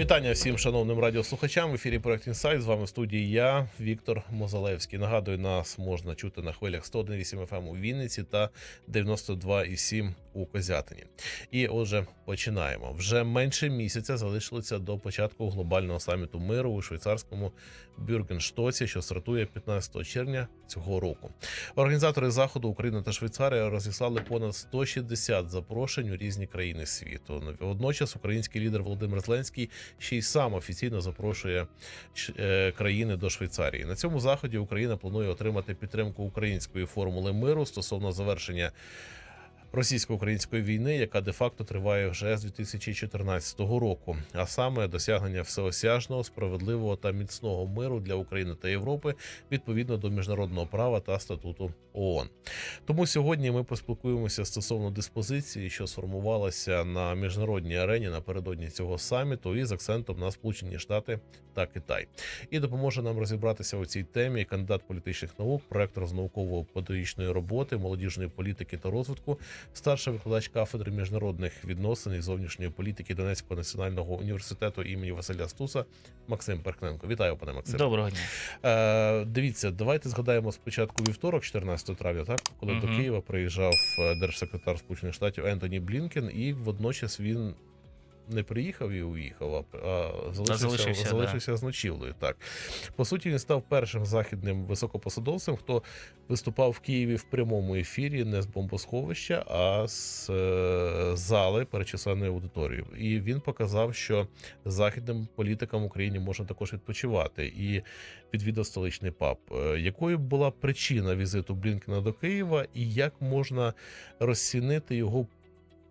Вітання всім шановним радіослухачам. В ефірі проект Інсайт. З вами в студії я, Віктор Мозалевський. Нагадую, нас можна чути на хвилях 101,8 FM у Вінниці та 92,7 у Козятині. І отже, починаємо. Вже менше місяця залишилося до початку глобального саміту миру у швейцарському Бюргенштоці, що стартує 15 червня цього року. Організатори заходу Україна та Швейцарія розіслали понад 160 запрошень у різні країни світу. Водночас український лідер Володимир Зеленський ще й сам офіційно запрошує е, країни до Швейцарії. На цьому заході Україна планує отримати підтримку української формули миру стосовно завершення. Російсько-української війни, яка де-факто триває вже з 2014 року, а саме досягнення всеосяжного, справедливого та міцного миру для України та Європи відповідно до міжнародного права та статуту ООН. Тому сьогодні ми поспілкуємося стосовно диспозиції, що сформувалася на міжнародній арені напередодні цього саміту, і з акцентом на Сполучені Штати та Китай. І допоможе нам розібратися у цій темі кандидат політичних наук, проектор з науково-педагогічної роботи, молодіжної політики та розвитку, старший викладач кафедри міжнародних відносин і зовнішньої політики Донецького національного університету імені Василя Стуса Максим Перкненко. Вітаю, пане Максим. Доброго дня. Е, дивіться, давайте згадаємо спочатку вівторок, 14 травня, так коли до Києва приїжджав е, держсекретар Сполучених Штатів Ентоні Блінкен, і водночас він. Не приїхав і уїхав, а залишився, залишився, залишився, з ночівлею. Так по суті, він став першим західним високопосадовцем, хто виступав в Києві в прямому ефірі не з бомбосховища, а з е, зали перечисленої аудиторією. І він показав, що західним політикам в Україні можна також відпочивати. І відвідав столичний паб. Е, Якою була причина візиту Блінкена до Києва, і як можна розцінити його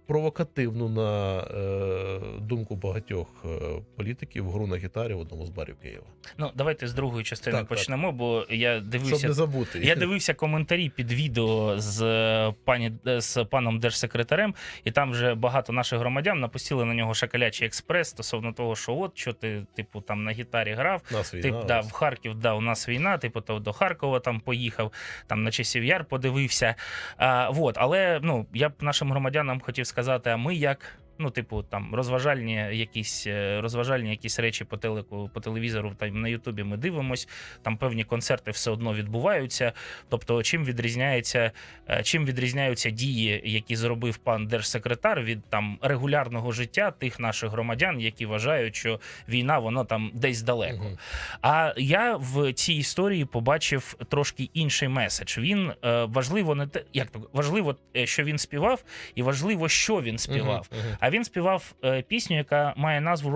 провокативну на е, думку багатьох е, політиків гру на гітарі в одному з барів Києва? Ну давайте з другої частини Так, так. почнемо, бо я Щоб дивився. не забути. Я дивився коментарі під відео з е, пані з паном держсекретарем, і там вже багато наших громадян напустили на нього шакалячий експрес стосовно того, що от що ти, типу, там на гітарі грав. Нас війна. Тип, да, в Харків, да, у нас війна, типу, то до Харкова там поїхав, там на часів яр подивився. А, вот, але ну, я б нашим громадянам хотів сказати, а ми як. Ну, типу, там розважальні якісь е, розважальні якісь речі по телеку, по телевізору, там на Ютубі ми дивимось. Там певні концерти все одно відбуваються. Тобто, чим відрізняється, е, чим відрізняються дії, які зробив пан держсекретар від там регулярного життя тих наших громадян, які вважають, що війна воно там десь далеко. А я в цій історії побачив трошки інший меседж. Він е, важливо не те, як то важливо, що він співав, і важливо, що він співав. А він співав е, пісню, яка має назву е,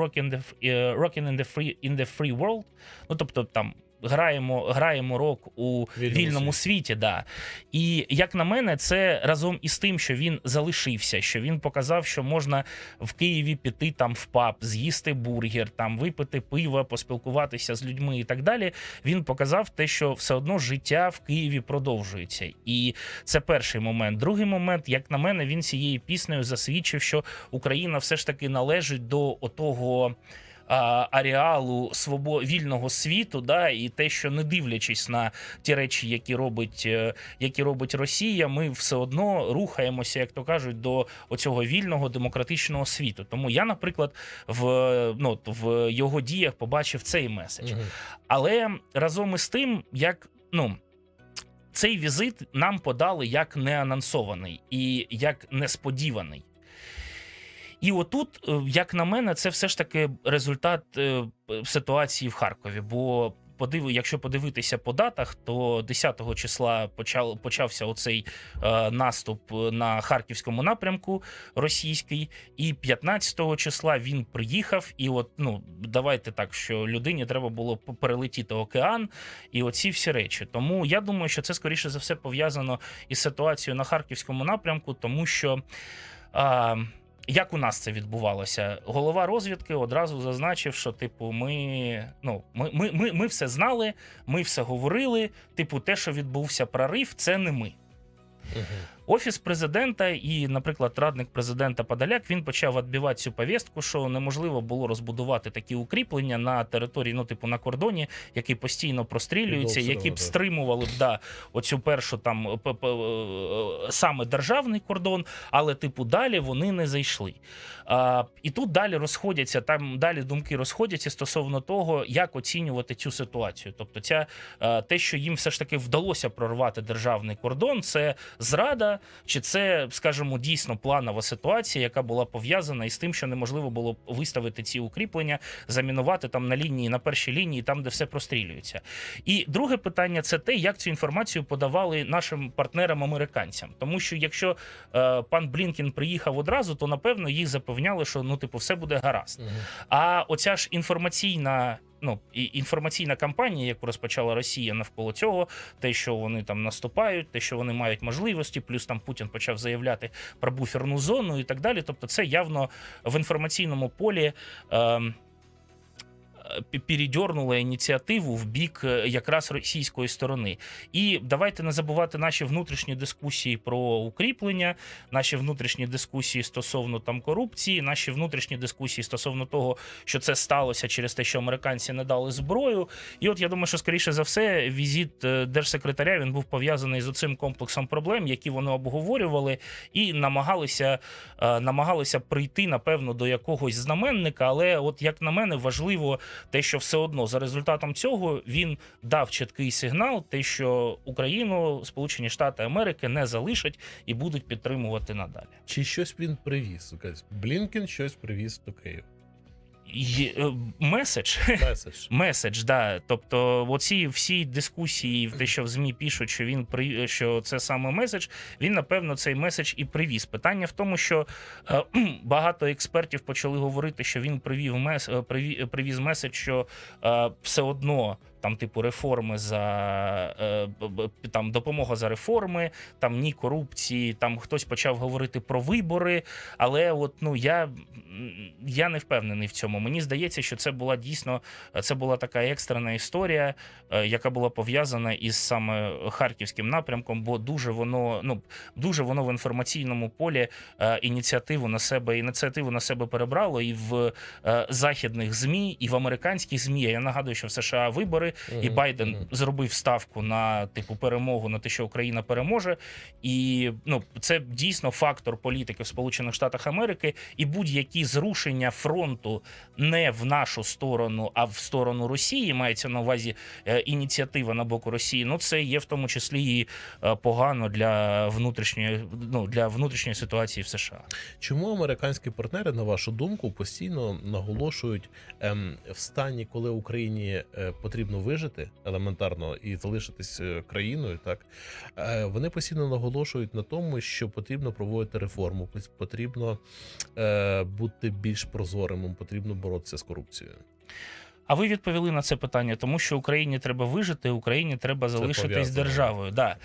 Rockin' in the Free in the Free World. Ну тобто там. Граємо, граємо рок у Вільному вільному світі, да. І як на мене, це разом із тим, що він залишився, що він показав, що можна в Києві піти там в паб, з'їсти бургер, там випити пиво, поспілкуватися з людьми і так далі. Він показав те, що все одно життя в Києві продовжується. І це перший момент. Другий момент, як на мене, він цією піснею засвідчив, що Україна все ж таки належить до отого. А, Аріалу свобо вільного світу, да, і те, що не дивлячись на ті речі, які робить, е, які робить Росія, ми все одно рухаємося, як то кажуть, до оцього вільного демократичного світу. Тому я, наприклад, в, ну, в його діях побачив цей меседж. Мгм. Але разом із тим, як ну. Цей візит нам подали як неанонсований і як несподіваний. І отут, е, як на мене, це все ж таки результат е, ситуації в Харкові. Бо подиви, якщо подивитися по датах, то 10 числа почав, почався оцей е, наступ на харківському напрямку російський, і 15 числа він приїхав. І от ну давайте так, що людині треба було перелетіти океан, і оці всі речі. Тому я думаю, що це скоріше за все пов'язано із ситуацією на харківському напрямку, тому що. А, як у нас це відбувалося? Голова розвідки одразу зазначив, що типу, ми, ну, ми, ми, ми, ми все знали, ми все говорили. Типу, те, що відбувся прорив, це не ми. Мгм. Офіс президента і, наприклад, радник президента Подоляк він почав відбивати цю повістку, що неможливо було розбудувати такі укріплення на території, ну типу на кордоні, які постійно прострілюються, які б стримували б да, оцю першу там е, саме державний кордон, але типу далі вони не зайшли. А, і тут далі розходяться, там далі думки розходяться стосовно того, як оцінювати цю ситуацію. Тобто, ця е, те, що їм все ж таки вдалося прорвати державний кордон, це зрада, чи це, скажімо, дійсно планова ситуація, яка була пов'язана із тим, що неможливо було виставити ці укріплення, замінувати там на лінії, на першій лінії, там, де все прострілюється. І друге питання це те, як цю інформацію подавали нашим партнерам американцям. Тому що якщо е, пан Блінкін приїхав одразу, то напевно їх запевняли, що ну, типу, все буде гаразд. Мгм. А оця ж інформаційна. Ну, і інформаційна кампанія, яку розпочала Росія навколо цього, те, що вони там наступають, те, що вони мають можливості, плюс там Путін почав заявляти про буферну зону і так далі. Тобто, це явно в інформаційному полі. е, передернула ініціативу в бік е, якраз російської сторони. І давайте не забувати наші внутрішні дискусії про укріплення, наші внутрішні дискусії стосовно там корупції, наші внутрішні дискусії стосовно того, що це сталося через те, що американці не дали зброю. І от я думаю, що скоріше за все, візит е, держсекретаря він був пов'язаний з оцим комплексом проблем, які вони обговорювали, і намагалися, е, намагалися прийти, напевно, до якогось знаменника. Але, от як на мене, важливо те, що все одно за результатом цього він дав чіткий сигнал, те, що Україну, Сполучені Штати Америки не залишать і будуть підтримувати надалі. Чи щось він привіз? Якась Блінкен щось привіз до Києва. Е, меседж. Меседж. Меседж, да. Тобто, оці всі дискусії, те, що в ЗМІ пишуть, що він при що це саме меседж, він напевно цей меседж і привіз. Питання в тому, що е, багато експертів почали говорити, що він привів мес, е, привіз меседж, що е, все одно. Там, типу, реформи за е, там допомога за реформи, там ні корупції, там хтось почав говорити про вибори. Але от ну я, я не впевнений в цьому. Мені здається, що це була дійсно це була така екстрена історія, е, яка була пов'язана із саме харківським напрямком, бо дуже воно ну дуже воно в інформаційному полі е, ініціативу на себе ініціативу на себе перебрало і в західних змі, і в американських змі. Я нагадую, що в США вибори, і Мгм, Байден мгм. зробив ставку на типу перемогу на те, що Україна переможе. І ну це дійсно фактор політики в Сполучених Штатах Америки, і будь-які зрушення фронту не в нашу сторону, а в сторону Росії мається на увазі е, ініціатива на боку Росії. Ну це є в тому числі і е, погано для внутрішньої ну для внутрішньої ситуації в США. Чому американські партнери, на вашу думку, постійно наголошують ем, в стані, коли Україні е, потрібно вижити елементарно і залишитись е, країною, так е, вони постійно наголошують на тому, що потрібно проводити реформу, потрібно е, бути більш прозорим, потрібно боротися з корупцією. А ви відповіли на це питання, тому що Україні треба вижити, Україні треба залишитись державою. Да.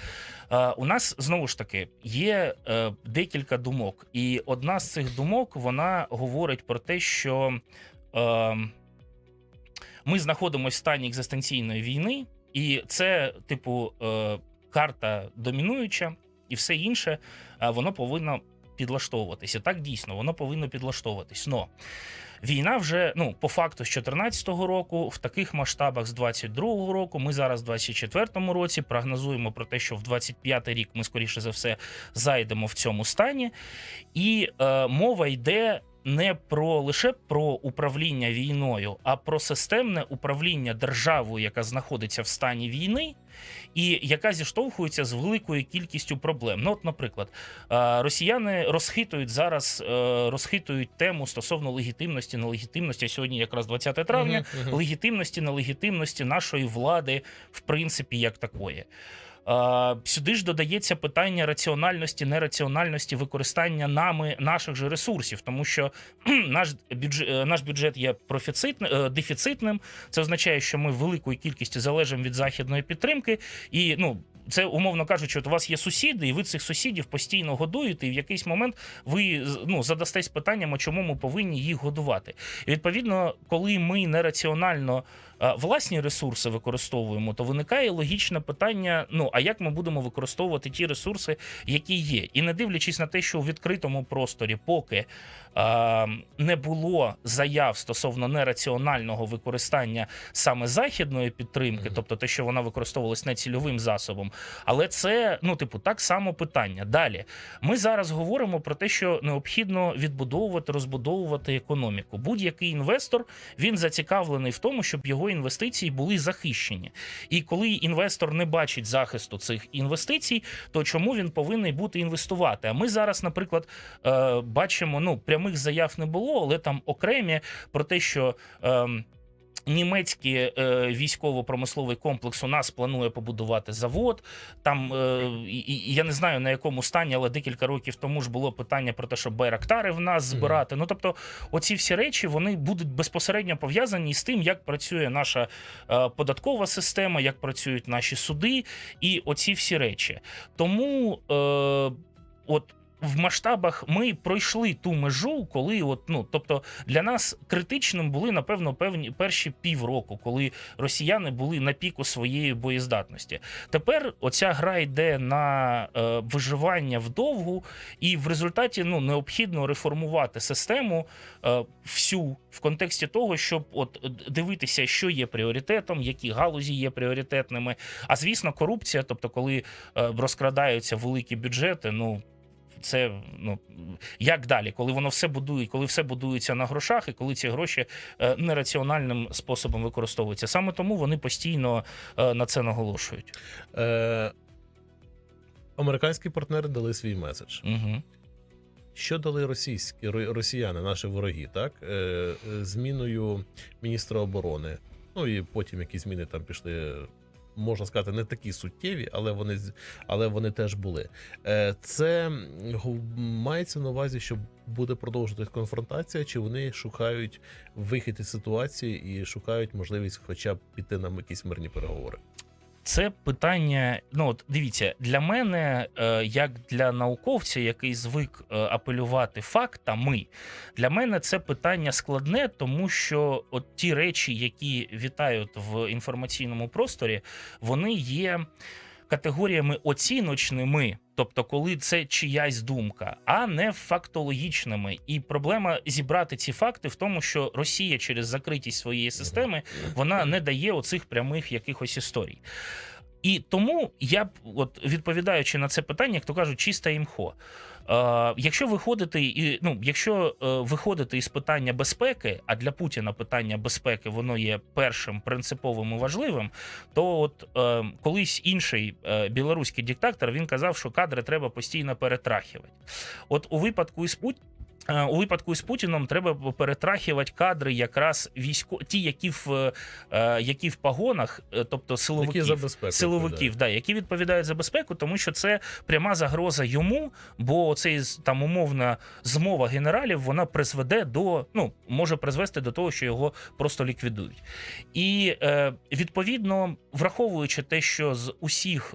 Е, у нас знову ж таки є е, декілька думок, і одна з цих думок вона говорить про те, що е, ми знаходимося в стані екзистенційної війни, і це, типу, е, карта домінуюча, і все інше е, воно повинно підлаштовуватися. Так дійсно, воно повинно підлаштовуватись. Но Війна вже ну по факту з 2014 року, в таких масштабах з 22-го року. Ми зараз в 24-му році прогнозуємо про те, що в 25-й рік ми скоріше за все зайдемо в цьому стані, і е, мова йде. Не про лише про управління війною, а про системне управління державою, яка знаходиться в стані війни, і яка зіштовхується з великою кількістю проблем. Ну, от, наприклад, е, росіяни розхитують зараз, е, розхитують тему стосовно легітимності, нелегітимності. Сьогодні якраз 20 травня. Мгм, мгм. Легітимності, нелегітимності нашої влади, в принципі, як такої. Е, Сюди ж додається питання раціональності, нераціональності використання нами наших же ресурсів, тому що наш бюджет, наш бюджет є профіцитним, е, дефіцитним. Це означає, що ми великою кількістю залежимо від західної підтримки, і ну. Це умовно кажучи, от у вас є сусіди, і ви цих сусідів постійно годуєте, і в якийсь момент ви ну задастесь питанням, чому ми повинні їх годувати. І відповідно, коли ми нераціонально власні ресурси використовуємо, то виникає логічне питання: ну а як ми будемо використовувати ті ресурси, які є, і не дивлячись на те, що у відкритому просторі поки не було заяв стосовно нераціонального використання саме західної підтримки, тобто те, що вона використовувалась не цільовим засобом, але це ну, типу, так само питання. Далі ми зараз говоримо про те, що необхідно відбудовувати, розбудовувати економіку. Будь-який інвестор він зацікавлений в тому, щоб його інвестиції були захищені. І коли інвестор не бачить захисту цих інвестицій, то чому він повинен бути інвестувати? А ми зараз, наприклад, е, бачимо, ну прямих заяв не було, але там окремі про те, що. ем, Німецький е, військово-промисловий комплекс у нас планує побудувати завод. Там е, і, і я не знаю на якому стані, але декілька років тому ж було питання про те, що байрактари в нас збирати. Ну тобто, оці всі речі вони будуть безпосередньо пов'язані з тим, як працює наша е, податкова система, як працюють наші суди, і оці всі речі. Тому е, от. В масштабах ми пройшли ту межу, коли от ну тобто для нас критичним були напевно певні перші півроку, коли росіяни були на піку своєї боєздатності. Тепер оця гра йде на е, виживання вдовгу, і в результаті ну необхідно реформувати систему е, всю в контексті того, щоб от дивитися, що є пріоритетом, які галузі є пріоритетними. А звісно, корупція, тобто, коли е, розкрадаються великі бюджети, ну. Це ну як далі, коли воно все будує, коли все будується на грошах, і коли ці гроші е, нераціональним способом використовуються. Саме тому вони постійно е, на це наголошують. Е, американські партнери дали свій меседж. Угу. Що дали російські росіяни, наші вороги, так? Е, зміною міністра оборони. Ну і потім які зміни там пішли. Можна сказати, не такі суттєві, але вони але вони теж були. Е, Це мається на увазі, що буде продовжуватись конфронтація, чи вони шукають вихід із ситуації і шукають можливість, хоча б піти на якісь мирні переговори. Це питання. Ну от дивіться, для мене, е, як для науковця, який звик е, апелювати фактами, для мене це питання складне, тому що от ті речі, які вітають в інформаційному просторі, вони є категоріями оціночними. Тобто, коли це чиясь думка, а не фактологічними. І проблема зібрати ці факти в тому, що Росія через закритість своєї системи вона не дає оцих прямих якихось історій. І тому я б, от відповідаючи на це питання, як то кажуть, чиста імхо. Е, якщо виходити і ну, якщо е, виходити із питання безпеки, а для Путіна питання безпеки воно є першим принциповим і важливим, то от е, колись інший е, білоруський диктатор він казав, що кадри треба постійно перетрахувати. От у випадку із Пут... е, у випадку із Путіном треба перетрахувати кадри, якраз військо, ті, які в е, які в погонах, е, тобто Які силовиків. за безпеку Силовиків, да, які відповідають за безпеку, тому що це пряма загроза йому, бо цей там умовна змова генералів вона призведе до ну може призвести до того, що його просто ліквідують. І відповідно, враховуючи те, що з усіх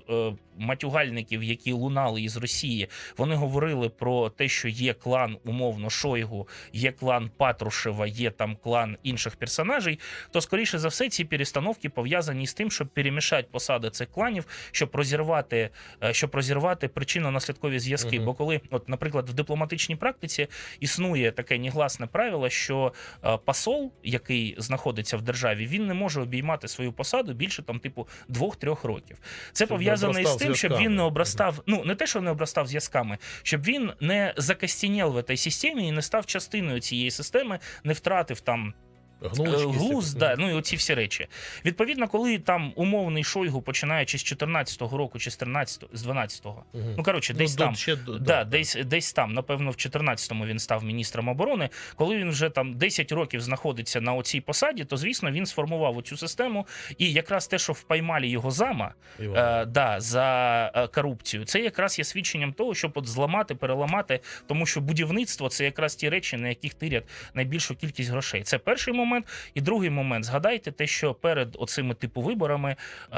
матюгальників, які лунали із Росії, вони говорили про те, що є клан умовно Шойгу, є клан Патрушева, є там клан інших персонажей, то скоріше за все ці перестановки пов'язані з тим, щоб перемішати посади цих кланів, щоб розірвати, е, щоб розірвати причинно-наслідкові зв'язки. Мгм. Бо коли, от, наприклад, в дипломатичній практиці існує таке негласне правило, що е, посол, який знаходиться в державі, він не може обіймати свою посаду більше там, типу, двох-трьох років. Це Щоб не пов'язано із тим, щоб він не обростав, ну не те, що не обростав зв'язками, щоб він не закостінєл в цій системі і не став частиною цієї системи, не втратив там Гнулочки Е, Глуз, да, ну і оці всі речі. Відповідно, коли там умовний Шойгу, починаючи з 14-го року чи з 13-го, з 12-го, Мгм. ну коротше, десь до- там. ще до- Да, да, десь, десь там, напевно, в 14-му він став міністром оборони. Коли він вже там 10 років знаходиться на оцій посаді, то звісно він сформував оцю систему. І якраз те, що впаймалі його зама, е, да, за е, корупцію, це якраз є свідченням того, щоб от зламати, переламати, тому що будівництво це якраз ті речі, на яких тирять найбільшу кількість грошей. Це перший момент. І другий момент. Згадайте те, що перед оцими типу виборами е,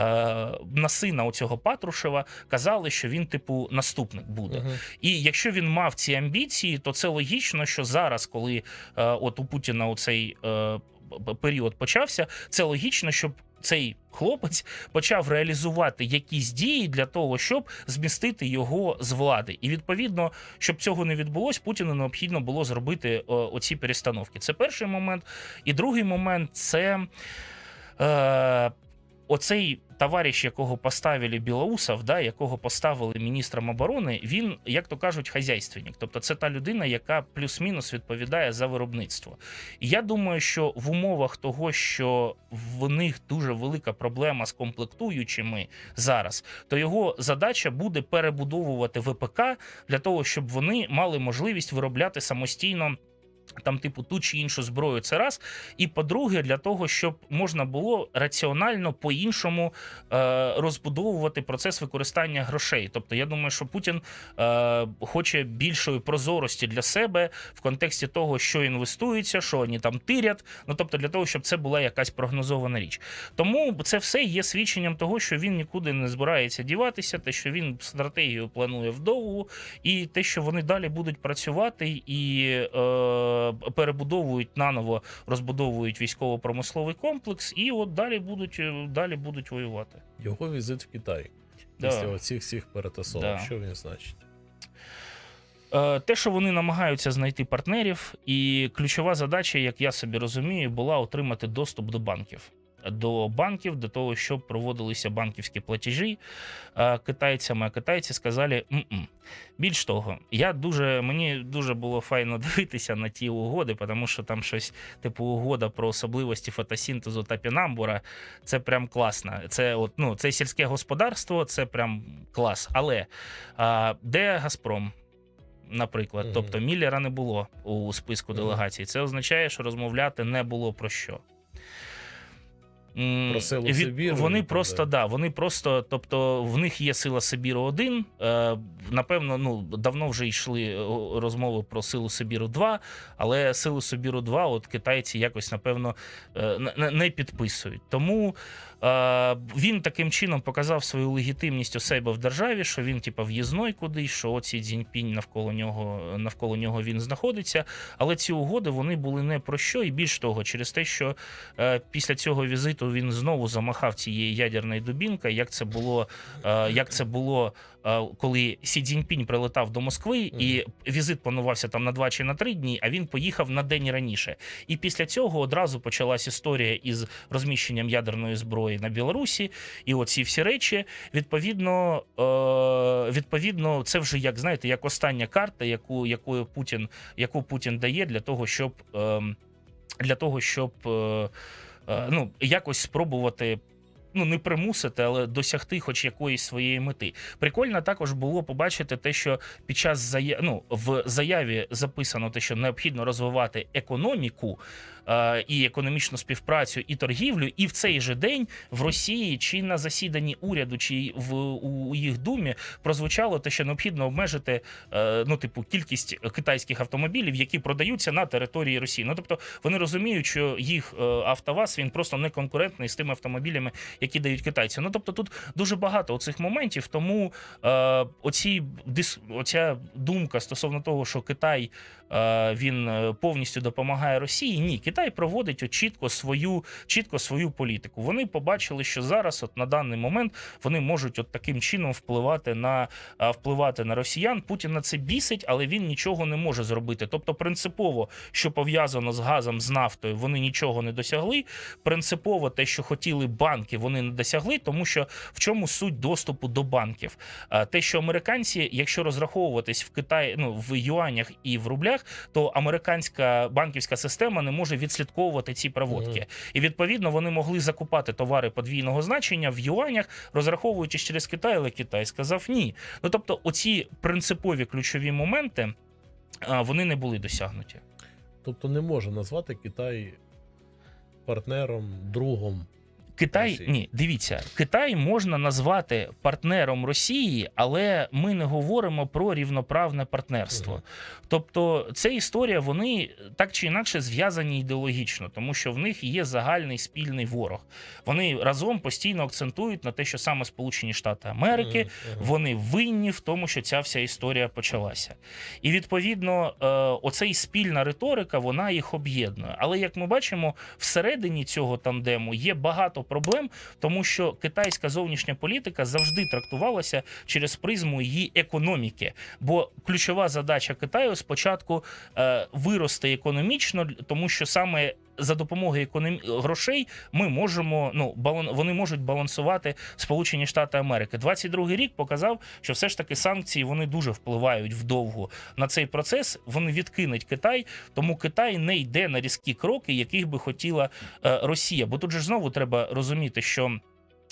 на сина оцього Патрушева казали, що він, типу, наступник буде. Мгм. І якщо він мав ці амбіції, то це логічно, що зараз, коли е, от у Путіна оцей. Е, період почався, це логічно, щоб цей хлопець почав реалізувати якісь дії для того, щоб змістити його з влади. І відповідно, щоб цього не відбулось, Путіну необхідно було зробити о, оці перестановки. Це перший момент. І другий момент це. Оцей товариш, якого поставили Білоусов, да, якого поставили міністром оборони, він, як то кажуть, хазяйственник. Тобто це та людина, яка плюс-мінус відповідає за виробництво. І я думаю, що в умовах того, що в них дуже велика проблема з комплектуючими зараз, то його задача буде перебудовувати ВПК для того, щоб вони мали можливість виробляти самостійно. Там, типу, ту чи іншу зброю, це раз. І по-друге, для того, щоб можна було раціонально по-іншому е, розбудовувати процес використання грошей. Тобто, я думаю, що Путін е, хоче більшої прозорості для себе в контексті того, що інвестується, що вони там тирять. Ну тобто, для того, щоб це була якась прогнозована річ. Тому це все є свідченням того, що він нікуди не збирається діватися, те, що він стратегію планує вдовгу, і те, що вони далі будуть працювати і е, перебудовують наново, розбудовують військово-промисловий комплекс, і от далі будуть е, далі будуть воювати. Його візит в Китай Да. після оцих всіх перетасовок. Да. Що він значить? Е, Те, що вони намагаються знайти партнерів, і ключова задача, як я собі розумію, була отримати доступ до банків. До банків, до того, щоб проводилися банківські платежі китайцями. А китайці сказали: «М-м». більш того, я дуже мені дуже було файно дивитися на ті угоди, тому що там щось типу угода про особливості фотосінтезу та пінамбура. Це прям класно. Це от ну це сільське господарство, це прям клас. Але а, де Газпром? наприклад. Тобто Міллера не було у списку делегацій. Це означає, що розмовляти не було про що. Про силу від- Сибіру Вони просто да, вони просто, тобто, в них є сила Сибіру 1 Е, напевно, ну давно вже йшли розмови про силу Сибіру 2 але силу Сибіру 2 от китайці якось напевно е, не- підписують. Тому е, він таким чином показав свою легітимність у себе в державі, що він, типа, в'їзной кудись, що оці Цзіньпінь навколо нього навколо нього він знаходиться. Але ці угоди вони були не про що, і більш того, через те, що е, після цього візиту він знову замахав цією ядерною дубінкою, як це було, е, як це було. е, Коли Сі Цзіньпінь прилетав до Москви, і візит планувався там на два чи на три дні, а він поїхав на день раніше. І після цього одразу почалась історія із розміщенням ядерної зброї на Білорусі, і оці всі речі. Відповідно, е, відповідно, це вже як знаєте, як остання карта, яку, яку Путін, яку Путін дає для того, щоб ем, для того, щоб ну, якось спробувати. Ну, не примусити, але досягти хоч якоїсь своєї мети. Прикольно також було побачити те, що під час зая... ну, в заяві записано те, що необхідно розвивати економіку е, і економічну співпрацю і торгівлю. І в цей же день в Росії чи на засіданні уряду, чи в у, їх думі прозвучало те, що необхідно обмежити е, ну, типу, кількість китайських автомобілів, які продаються на території Росії. Ну тобто вони розуміють, що їх е, автоваз він просто не конкурентний з тими автомобілями, які дають китайці. Ну тобто тут дуже багато оцих моментів. Тому е, оці оця думка стосовно того, що Китай е, він е, повністю допомагає Росії. Ні, Китай проводить чітко свою чітко свою політику. Вони побачили, що зараз, от на даний момент, вони можуть от таким чином впливати на е, впливати на росіян. Путін на це бісить, але він нічого не може зробити. Тобто, принципово, що пов'язано з газом з нафтою, вони нічого не досягли. Принципово те, що хотіли банки, вони не досягли, тому що в чому суть доступу до банків? Е, Те, що американці, якщо розраховуватись в Китаї, ну в юанях і в рублях, то американська банківська система не може відслідковувати ці проводки. Мгм. І відповідно вони могли закупати товари подвійного значення в юанях, розраховуючись через Китай, але Китай сказав ні. Ну тобто, оці принципові ключові моменти. Вони не були досягнуті. Тобто не може назвати Китай партнером, другом. Китай Росії. ні, дивіться, Китай можна назвати партнером Росії, але ми не говоримо про рівноправне партнерство. Мгм. Тобто, ця історія, вони так чи інакше зв'язані ідеологічно, тому що в них є загальний спільний ворог. Вони разом постійно акцентують на те, що саме Сполучені Штати Америки мгм. вони винні в тому, що ця вся історія почалася. І відповідно, е, оцей спільна риторика вона їх об'єднує. Але як ми бачимо, всередині цього тандему є багато проблем, тому що китайська зовнішня політика завжди трактувалася через призму її економіки. Бо ключова задача Китаю спочатку е, вирости економічно, тому що саме за допомогою економі... грошей ми можемо ну балан... вони можуть балансувати Сполучені Штати Америки. 22-й рік показав, що все ж таки санкції вони дуже впливають вдовго на цей процес. Вони відкинуть Китай, тому Китай не йде на різкі кроки, яких би хотіла е, Росія. Бо тут же знову треба розуміти, що.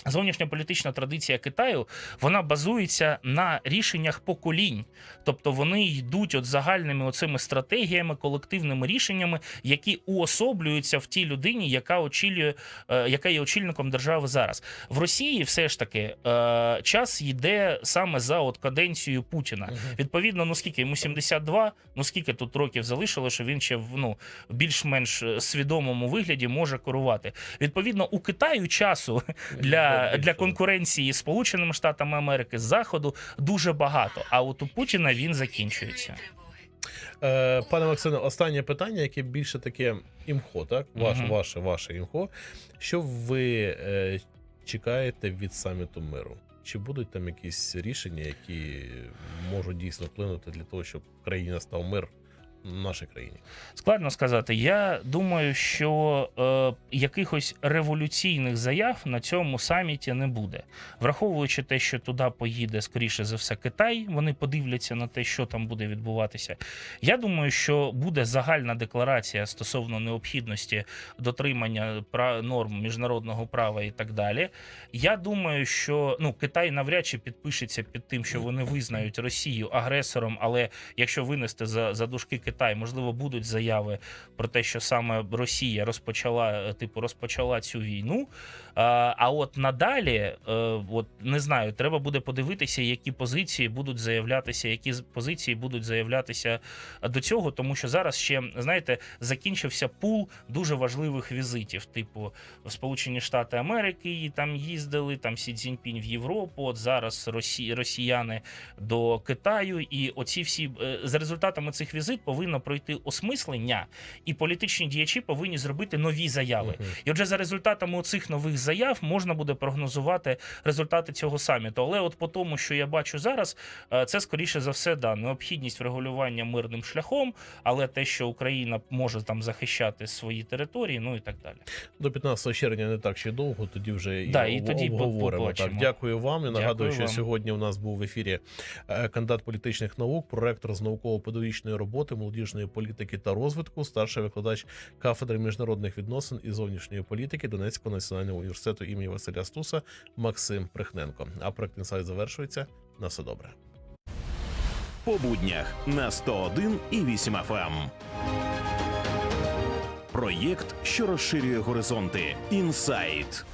Зовнішньополітична традиція Китаю вона базується на рішеннях поколінь, тобто вони йдуть от загальними оцими стратегіями, колективними рішеннями, які уособлюються в тій людині, яка очолює, е, яка є очільником держави зараз. В Росії все ж таки е, час йде саме за от каденцією Путіна. Відповідно, ну скільки йому 72, ну скільки тут років залишило, що він ще в ну більш-менш е, свідомому вигляді може керувати. Відповідно, у Китаю часу для, Більше. для конкуренції з Сполученими Штатами Америки з Заходу дуже багато. А от у Путіна він закінчується. Е, Пане Максиме, останнє питання, яке більше таке імхо, так? Ваше, Мгм. ваше, ваше імхо. Що ви е, чекаєте від саміту миру? Чи будуть там якісь рішення, які можуть дійсно вплинути для того, щоб в країні став мир в нашій країні? Складно сказати. Я думаю, що е, якихось революційних заяв на цьому саміті не буде. Враховуючи те, що туди поїде, скоріше за все, Китай, вони подивляться на те, що там буде відбуватися. Я думаю, що буде загальна декларація стосовно необхідності дотримання норм міжнародного права і так далі. Я думаю, що ну Китай навряд чи підпишеться під тим, що вони визнають Росію агресором, але якщо винести за, за дужки Китай, можливо, будуть заяви про те, що саме Росія розпочала, е, типу, розпочала цю війну. А, а от надалі, е, от не знаю, треба буде подивитися, які позиції будуть заявлятися, які позиції будуть заявлятися до цього, тому що зараз ще знаєте, закінчився пул дуже важливих візитів, типу Сполучені Штати Америки, і там їздили, там Сі Цзіньпінь в Європу. От зараз Росі... росіяни до Китаю, і оці всі е, за результатами цих візит повинно пройти осмислення, і політичні діячі повинні зробити нові заяви. Мгм. І отже, за результатами оцих нових заяв можна буде прогнозувати результати цього саміту. Але от по тому, що я бачу зараз, е, це скоріше за все да необхідність врегулювання мирним шляхом, але те, що Україна може там захищати свої території, ну і так далі. До 15 червня не так ще довго, тоді вже Да, і, і тоді обговоримо. побачимо. Так, дякую вам. І нагадую, Дякую що вам. сьогодні у нас був в ефірі е, кандидат політичних наук, проректор з науково-педагогічної роботи, молодіжної політики та розвитку, старший викладач кафедри міжнародних відносин і зовнішньої політики Донецького національного університету імені Василя Стуса Максим Прихненко. А проект інсайт завершується. На все добре. по буднях на 101 і 8 FM. Проєкт, що розширює горизонти. Інсайт.